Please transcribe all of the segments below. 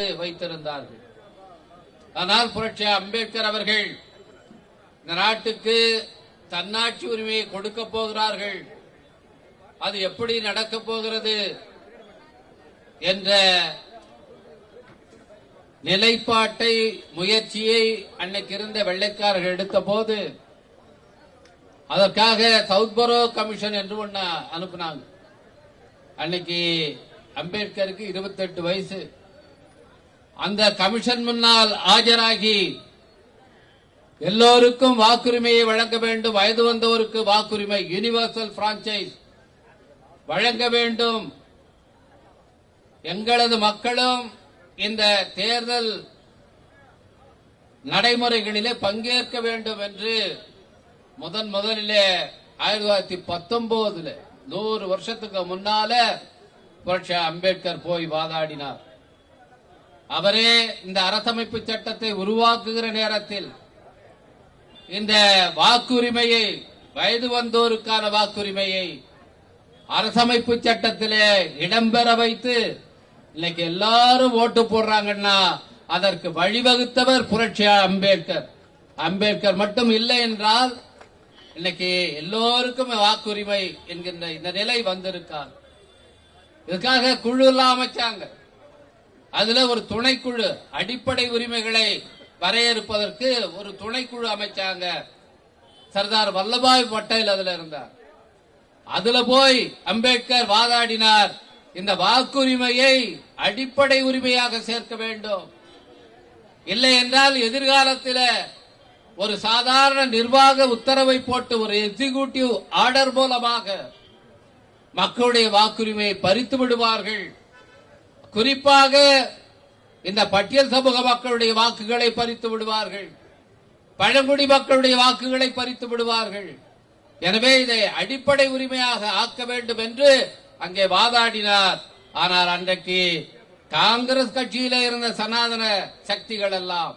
வைத்திருந்தார்கள். ஆனால் புரட்சி அம்பேத்கர் அவர்கள் இந்த நாட்டுக்கு தன்னாட்சி உரிமையை கொடுக்க போகிறார்கள். அது எப்படி நடக்கப் போகிறது என்ற நிலைப்பாட்டை முயற்சியை அன்னைக்கு இருந்த வெள்ளைக்காரர்கள் எடுத்த போது அதற்காக சவுத்பரோ கமிஷன் என்று ஒண்ணு அனுப்புனாங்க. அன்னைக்கு அம்பேத்கருக்கு 28 வயசு. அந்த கமிஷன் முன்னால் ஆஜராகி எல்லோருக்கும் வாக்குரிமையை வழங்க வேண்டும் வயது வந்தோருக்கு வாக்குரிமை யூனிவர்சல் பிரான்சைஸ் வழங்க வேண்டும். எங்களது மக்களும் இந்த தேர்தல் நடைமுறைகளிலே பங்கேற்க வேண்டும் என்று முதன் முதலிலே ஆயிரத்தி தொள்ளாயிரத்தி பத்தொன்பதுல நூறு வருஷத்துக்கு முன்னால புரட்சி அம்பேத்கர் போய் வாதாடினார். அவரே இந்த அரசமைப்பு சட்டத்தை உருவாக்குகிற நேரத்தில் இந்த வாக்குரிமையை வயது வந்தோருக்கான வாக்குரிமையை அரசமைப்பு சட்டத்திலே இடம்பெற வைத்து இன்னைக்கு எல்லாரும் ஓட்டு போடுறாங்கன்னா அதற்கு வழிவகுத்தவர் புரட்சியா அம்பேத்கர். அம்பேத்கர் மட்டும் இல்லை என்றால் இன்னைக்கு எல்லோருக்கும் வாக்குரிமை என்கின்ற இந்த நிலை வந்திருக்கார் இதுக்காக குழு எல்லாம் அமைச்சாங்க. அதுல ஒரு துணைக்குழு அடிப்படை உரிமைகளை வரையறுப்பதற்கு ஒரு துணைக்குழு அமைச்சாங்க. சர்தார் வல்லபாய் பட்டேல் அதுல இருந்தார். அதுல போய் அம்பேத்கர் வாதாடினார். இந்த வாக்குரிமையை அடிப்படை உரிமையாக சேர்க்க வேண்டும். இல்லை என்றால் எதிர்காலத்தில் ஒரு சாதாரண நிர்வாக உத்தரவை போட்டு ஒரு எக்ஸிகூட்டிவ் ஆர்டர் மூலமாக மக்களுடைய வாக்குரிமையை பறித்து விடுவார்கள். குறிப்பாக இந்த பட்டியல் சமூக மக்களுடைய வாக்குகளை பறித்து விடுவார்கள். பழங்குடி மக்களுடைய வாக்குகளை பறித்து விடுவார்கள். எனவே இதை அடிப்படை உரிமையாக ஆக்க வேண்டும் என்று அங்கே வாதாடினார். ஆனால் அன்றைக்கு காங்கிரஸ் கட்சியில இருந்த சனாதன சக்திகள் எல்லாம்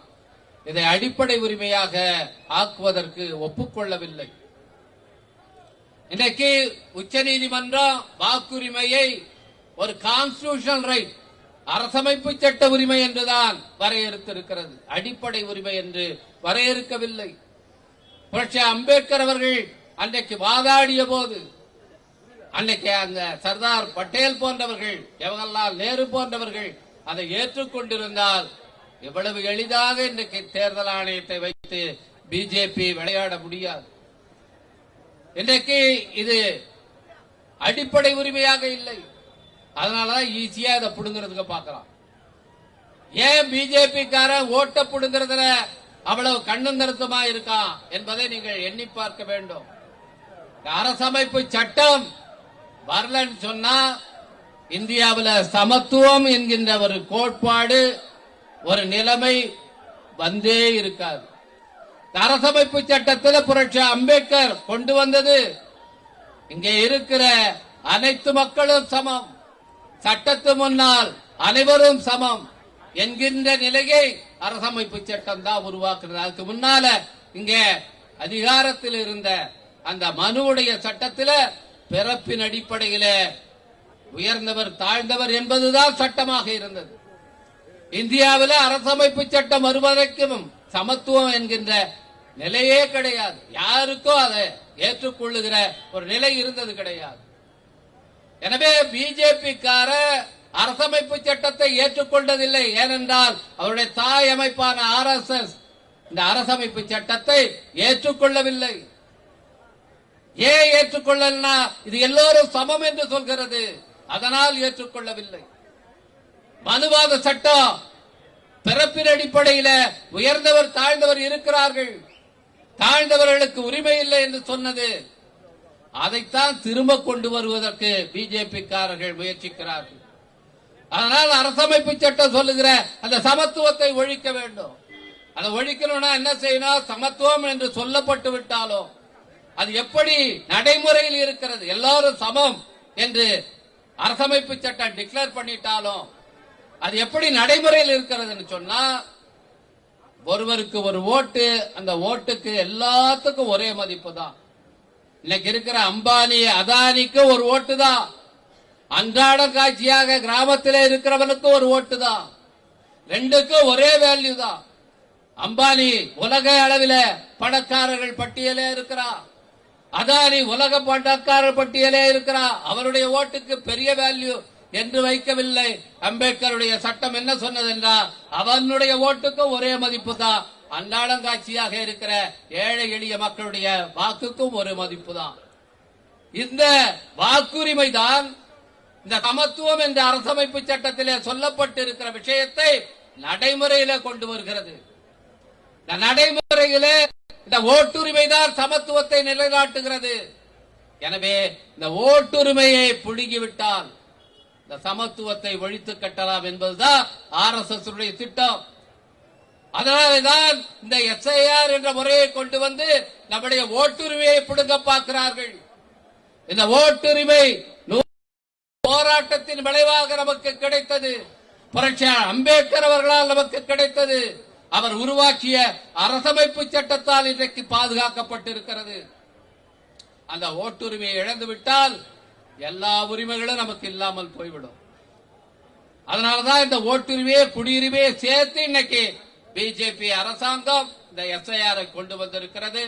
இதை அடிப்படை உரிமையாக ஆக்குவதற்கு ஒப்புக்கொள்ளவில்லை. இன்றைக்கு உச்சநீதிமன்றம் வாக்குரிமையை ஒரு கான்ஸ்டியூஷனல் ரைட் அரசமைப்பு சட்ட உரிமை என்றுதான் வரையறுத்திருக்கிறது. அடிப்படை உரிமை என்று வரையறுக்கவில்லை. புரட்சி அம்பேத்கர் அவர்கள் அன்றைக்கு வாதாடிய போது அன்னைக்கு அந்த சர்தார் பட்டேல் போன்றவர்கள் ஜவஹர்லால் நேரு போன்றவர்கள் அதை ஏற்றுக்கொண்டிருந்தால் எவ்வளவு எளிதாக இன்றைக்கு தேர்தல் ஆணையத்தை வைத்து பிஜேபி விளையாட முடியாது. இன்றைக்கு இது அடிப்படை உரிமையாக இல்லை. அதனாலதான் ஈஸியா இதை புடுங்கிறதுக்கு பார்க்கலாம். ஏன் பிஜேபி காரன் ஓட்ட புடுங்கிறதுல அவ்வளவு கண்ணும் நிறுத்தமா இருக்கான் என்பதை நீங்கள் எண்ணி பார்க்க வேண்டும். அரசமைப்பு சட்டம் வரலன்னு சொன்னா இந்தியாவில் சமத்துவம் என்கின்ற ஒரு கோட்பாடு ஒரு நிலைமை வந்தே இருக்காது. அரசமைப்பு சட்டத்தில் புரட்சி அம்பேத்கர் கொண்டு வந்தது. இங்கே இருக்கிற அனைத்து மக்களும் சமம். சட்டத்து முன்னால் அனைவரும் சமம் என்கின்ற நிலையை அரசமைப்பு சட்டம் தான் உருவாக்குறது அதுக்கு முன்னால இங்க அதிகாரத்தில் இருந்த அந்த மனுவுடைய சட்டத்தில பிறப்பின் அடிப்படையில உயர்ந்தவர் தாழ்ந்தவர் என்பதுதான் சட்டமாக இருந்தது. இந்தியாவில் அரசமைப்பு சட்டம் வருவதற்கும் சமத்துவம் என்கின்ற நிலையே கிடையாது. யாருக்கோ அதை ஏற்றுக்கொள்ளுகிற ஒரு நிலை இருந்தது கிடையாது. எனவே பிஜேபி கார அரசமைப்பு சட்டத்தை ஏற்றுக்கொண்டதில்லை. ஏனென்றால் அவருடைய தாய் அமைப்பான ஆர் எஸ் எஸ் இந்த அரசமைப்பு சட்டத்தை ஏற்றுக்கொள்ளவில்லை. ஏன் ஏற்றுக்கொள்ளலனா இது எல்லோரும் சமம் என்று சொல்கிறது. அதனால் ஏற்றுக்கொள்ளவில்லை. மனுவாத சட்டம் பிறப்பின் அடிப்படையில உயர்ந்தவர் தாழ்ந்தவர் இருக்கிறார்கள். தாழ்ந்தவர்களுக்கு உரிமை இல்லை என்று சொன்னது. அதைத்தான் திரும்ப கொண்டு வருவதற்கு பிஜேபிக்காரர்கள் முயற்சிக்கிறார்கள். அதனால் அரசமைப்பு சட்டம் சொல்லுகிற அந்த சமத்துவத்தை ஒழிக்க வேண்டும். அதை ஒழிக்கணும்னா என்ன செய்யணும்? சமத்துவம் என்று சொல்லப்பட்டு விட்டாலும் அது எப்படி நடைமுறையில் இருக்கிறது? எல்லாரும் சமம் என்று அரசமைப்பு சட்டம் டிக்ளேர் பண்ணிட்டாலும் அது எப்படி நடைமுறையில் இருக்கிறதுன்னு சொன்னா ஒருவருக்கு ஒரு ஓட்டு அந்த ஓட்டுக்கு எல்லாத்துக்கும் ஒரே மதிப்பு தான். இன்னைக்கு இருக்கிற அம்பானி அதானிக்கு ஒரு ஓட்டு தான். அன்றாட காட்சியாக கிராமத்தில் இருக்கிறவனுக்கு ஒரு ஓட்டு தான். ரெண்டுக்கும் ஒரே வேல்யூ தான். அம்பானி உலக அளவில் பணக்காரர்கள் பட்டியலே இருக்கிறா. அதானி உலக பணக்காரர் பட்டியலே இருக்கிறா. அவருடைய ஓட்டுக்கு பெரிய வேல்யூ என்று வைக்கவில்லை. அம்பேத்கருடைய சட்டம் என்ன சொன்னது என்றால் அவனுடைய ஓட்டுக்கும் ஒரே மதிப்பு தான். அன்னாடங்காட்சியாக இருக்கிற ஏழை எளிய மக்களுடைய வாக்குக்கும் ஒரு மதிப்பு தான் இந்த வாக்குரிமை தான் இந்த சமத்துவம் என்ற அரசமைப்பு சட்டத்திலே சொல்லப்பட்டிருக்கிற விஷயத்தை நடைமுறையில கொண்டு வருகிறது. இந்த நடைமுறையிலே இந்த ஓட்டுரிமை தான் சமத்துவத்தை நிலைநாட்டுகிறது. எனவே இந்த ஓட்டுரிமையை புழுங்கிவிட்டால் இந்த சமத்துவத்தை ஒழித்து கட்டலாம் என்பதுதான் ஆர் எஸ் எஸ் திட்டம். அதனால்தான் இந்த எஸ்ஐஆர் என்ற முறையை கொண்டு வந்து நம்முடைய ஓட்டுரிமையை பிடுங்க பார்க்கிறார்கள். இந்த ஓட்டுரிமை போராட்டத்தின் விளைவாக நமக்கு கிடைத்தது. புரட்சியாளர் அம்பேத்கர் அவர்களால் நமக்கு கிடைத்தது. அவர் உருவாக்கிய அரசமைப்பு சட்டத்தால் இன்றைக்கு பாதுகாக்கப்பட்டிருக்கிறது. அந்த ஓட்டுரிமையை இழந்து விட்டால் எல்லா உரிமைகளும் நமக்கு இல்லாமல் போய்விடும். அதனாலதான் இந்த ஓட்டுரிமையை குடியுரிமையை சேர்த்து இன்னைக்கு பிஜேபி அரசாங்கம் இந்த எஸ்ஐஆரை கொண்டு வந்திருக்கிறது.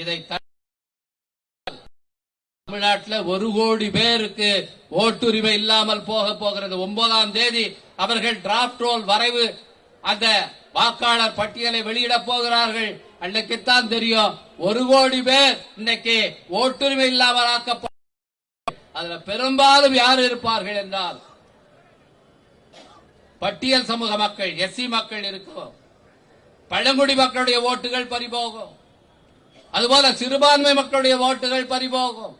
இதை தமிழ்நாட்டில் ஒரு கோடி பேருக்கு ஓட்டுரிமை இல்லாமல் போக போகிறது. ஒன்பதாம் தேதி அவர்கள் டிராப்ட் ரோல் வரைவு அந்த வாக்காளர் பட்டியலை வெளியிட போகிறார்கள். அன்னைக்குத்தான் தெரியும். ஒரு கோடி பேர் இன்னைக்கு ஓட்டுரிமை இல்லாமல் ஆக்கப்ப அதுல பெரும்பாலும் யார் இருப்பார்கள் என்றால் பட்டியல் சமூக மக்கள் எஸ்சி மக்கள் இருக்கும். பழங்குடி மக்களுடைய ஓட்டுகள் பறிபோகும். அதுபோல சிறுபான்மை மக்களுடைய ஓட்டுகள் பறிபோகும்.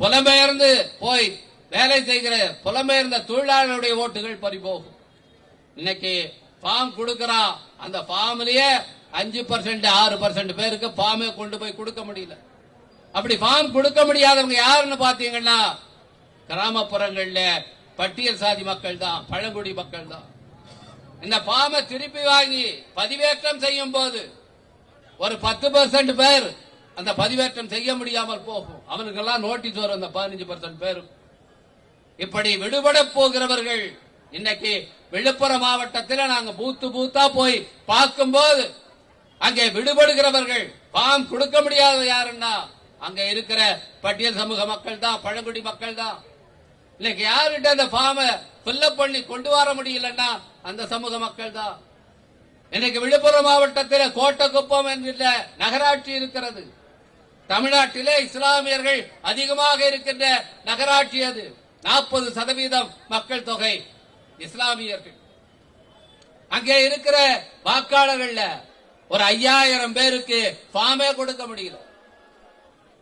புலம்பெயர்ந்து போய் வேலை செய்கிற புலம்பெயர்ந்த தொழிலாளர்களுடைய ஓட்டுகள் பறிபோகும். இன்னைக்கு ஃபார்ம் கொடுக்கறா அந்த ஃபார்ம்லயே அஞ்சு பர்சன்ட் ஆறு பர்சன்ட் பேருக்கு ஃபார்மே கொண்டு போய் கொடுக்க முடியல. அப்படி ஃபார்ம் கொடுக்க முடியாதவங்க யாருன்னு பாத்தீங்கன்னா கிராமப்புறங்கள்ல பட்டியல் சாதி மக்கள் தான் பழங்குடி மக்கள் தான் இந்த ஃபார்மை திருப்பி வாங்கி பதிவேற்றம் செய்யும் போது ஒரு பத்து பர்சன்ட் பேர் அந்த பதிவேற்றம் செய்ய முடியாமல் போகும். அவனுக்கெல்லாம் நோட்டீஸ் வரும் அந்த பதினஞ்சு பர்சன்ட் பேரும் இப்படி விடுபட போகிறவர்கள் இன்னைக்கு விழுப்புரம் மாவட்டத்தில் நாங்க பூத்து பூத்தா போய் பார்க்கும்போது அங்கே விடுபடுகிறவர்கள் பாம் கொடுக்க முடியாத யாருன்னா அங்க இருக்கிற பட்டியல் சமூக மக்கள் தான் பழங்குடி மக்கள் தான் இன்னைக்கு யாருகிட்ட அந்த ஃபார்மை ஃபில்லப் பண்ணி கொண்டு வர முடியலன்னா அந்த சமூக மக்கள் தான் இன்னைக்கு விழுப்புரம் மாவட்டத்தில் கோட்டக்குப்பம் என்கின்ற நகராட்சி இருக்கிறது. தமிழ்நாட்டிலே இஸ்லாமியர்கள் அதிகமாக இருக்கின்ற நகராட்சி அது. நாற்பது சதவீதம் மக்கள் தொகை இஸ்லாமியர்கள். அங்கே இருக்கிற வாக்காளர்கள்ல ஒரு ஐயாயிரம் பேருக்கு ஃபார்மே கொடுக்க முடியல.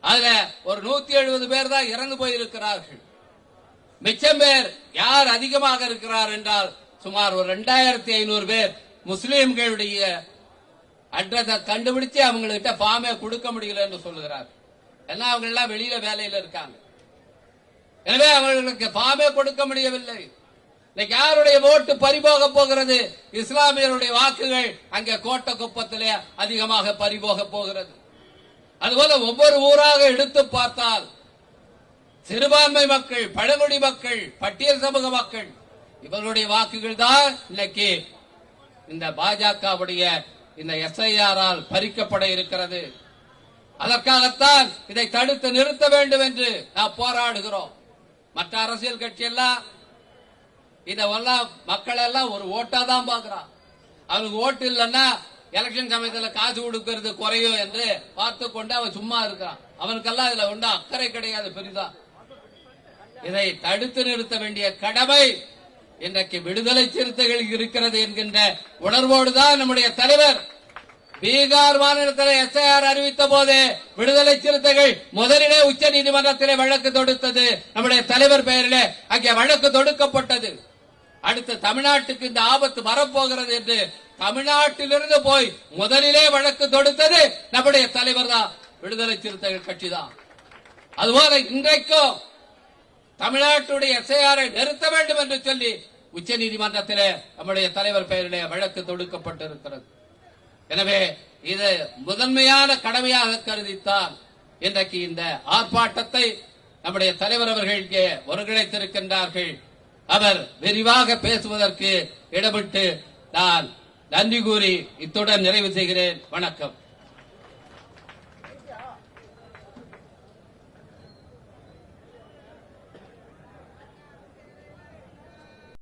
அதுல ஒரு நூத்தி எழுபது பேர் தான் இறந்து போயிருக்கிறார்கள். மிச்சம் பேர் யார் அதிகமாக இருக்கிறார் என்றால் சுமார் ஒரு ரெண்டாயிரத்தி ஐநூறு பேர் முஸ்லீம்களுடைய அட்ரஸை கண்டுபிடிச்சு அவங்ககிட்ட ஃபார்மே கொடுக்க முடியல என்று சொல்லுகிறார். ஏன்னா அவங்க எல்லாம் வெளியில வேலையில இருக்காங்க. எனவே அவர்களுக்கு ஃபார்மே கொடுக்க முடியவில்லை. இன்னைக்கு யாருடைய ஓட்டு பறிபோக போகிறது? இஸ்லாமியருடைய வாக்குகள் அங்கே கோட்டை குப்பத்திலே அதிகமாக பறிபோக போகிறது. அதுபோல ஒவ்வொரு ஊராக எடுத்து பார்த்தால் சிறுபான்மை மக்கள் பழங்குடி மக்கள் பட்டியல் சமூக மக்கள் இவர்களுடைய வாக்குகள் தான் இன்னைக்கு இந்த பாஜகவுடைய இந்த எஸ்ஐஆரால் பறிக்கப்பட இருக்கிறது. அதற்காகத்தான் இதை தடுத்து நிறுத்த வேண்டும் என்று நாம் போராடுகிறோம். மற்ற அரசியல் கட்சி எல்லாம் இதெல்லாம் மக்கள் எல்லாம் ஒரு ஓட்டா தான் பாக்குறான் அவனுக்கு ஓட்டு இல்லைன்னா எலெக்ஷன் சமயத்தில் காசு கொடுக்கறது குறையும் என்று பார்த்து கொண்டு அவன் சும்மா இருக்கிறான். அவனுக்கெல்லாம் இதுல ஒன்றும் அக்கறை கிடையாது பெரிதா இதை தடுத்து நிறுத்த வேண்டிய கடமை இன்றைக்கு விடுதலை சிறுத்தைகள் இருக்கிறது என்கின்ற உணர்வோடு தான் நம்முடைய தலைவர் பீகார் மாநிலத்தில் எஸ்ஐஆர் அறிவித்த போது விடுதலை சிறுத்தைகள் முதலிலே உச்ச நீதிமன்றத்திலே வழக்கு தொடுத்தது நம்முடைய தலைவர் பெயரிலே. அங்கே வழக்கு தொடுக்கப்பட்டது. அடுத்து தமிழ்நாட்டுக்கு இந்த ஆபத்து வரப்போகிறது என்று தமிழ்நாட்டிலிருந்து போய் முதலிலே வழக்கு தொடுத்தது நம்முடைய தலைவர் தான். விடுதலை சிறுத்தைகள் கட்சி தான். அதுபோல இன்றைக்கும் தமிழ்நாட்டுடைய எஸ்ஐஆரை நிறுத்த வேண்டும் என்று சொல்லி உச்ச நீதிமன்றத்திலே நம்முடைய தலைவர் பெயரிலே வழக்கு தொடுக்கப்பட்டிருக்கிறது. எனவே இது முதன்மையான கடமையாக கருதித்தான் இன்றைக்கு இந்த ஆர்ப்பாட்டத்தை நம்முடைய தலைவர் அவர்கள் இங்கே ஒருங்கிணைத்திருக்கின்றார்கள். அவர் விரிவாக பேசுவதற்கு இடமிட்டு நான் நன்றி கூறி இத்துடன் நிறைவு செய்கிறேன். வணக்கம்.